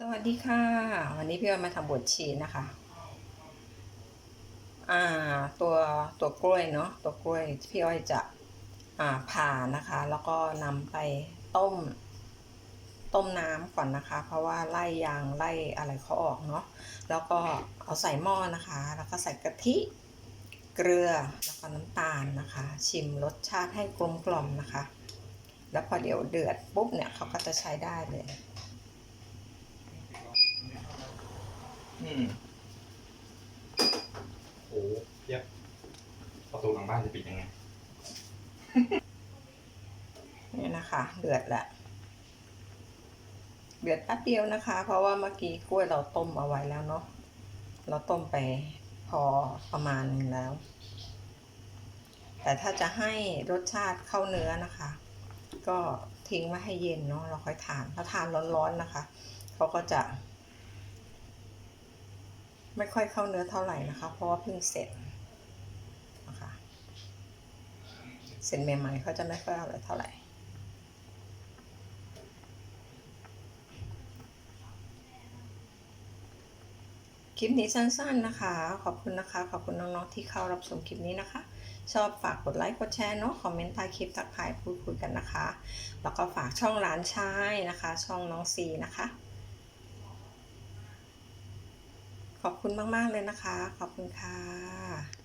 สวัสดีค่ะ วันนี้พี่อ้อยมาทำบดชีนะคะ อ่า ตัวตัวกล้วยเนาะตัวกล้วยพี่อ้อยจะอ่าผ่านะคะ แล้วก็นำไปต้ม ต้มน้ำก่อนนะคะ เพราะว่าไล่ยางไล่อะไรเขาออกเนาะแล้วก็เอาใส่หม้อนะคะ แล้วก็ใส่กะทิเกลือแล้วก็น้ำตาลนะคะ ชิมรสชาติให้กลมกล่อมนะคะ แล้วพอเดี๋ยวเดือดปุ๊บเนี่ยเขาก็จะใช้ได้เลย อืมโอ้เทียบประตูหลังบ้านจะปิดยังไง เนี่ยนะคะเดือดละเดือดแป๊บเดียวนะคะ เพราะว่าเมื่อกี้กล้วยเราต้มเอาไว้แล้วเนาะเราต้มไปพอประมาณนึงแล้ว แต่ถ้าจะให้รสชาติเข้าเนื้อนะคะ ก็ทิ้งไว้ให้เย็นเนาะเราค่อยทานถ้าทานร้อนๆนะคะเขาก็จะ ไม่ค่อยเข้าเนื้อเท่าไหร่นะคะ เพราะว่าเพิ่งเสร็จนะคะเสร็จใหม่ๆเขาจะไม่ค่อยเอร่อยเท่าไหร่คลิปนี้สั้นๆนะคะ ขอบคุณนะคะ ขอบคุณน้องๆที่เข้ารับชมคลิปนี้นะคะ ชอบฝากกดไลค์ กดแชร์เนาะ คอมเมนต์ใต้คลิปทักทายพูดคุยกันนะคะ แล้วก็ฝากช่องร้านชายนะคะ ช่องน้องซีนะคะ ขอบคุณมาก ๆ เลยนะคะ ขอบคุณค่ะ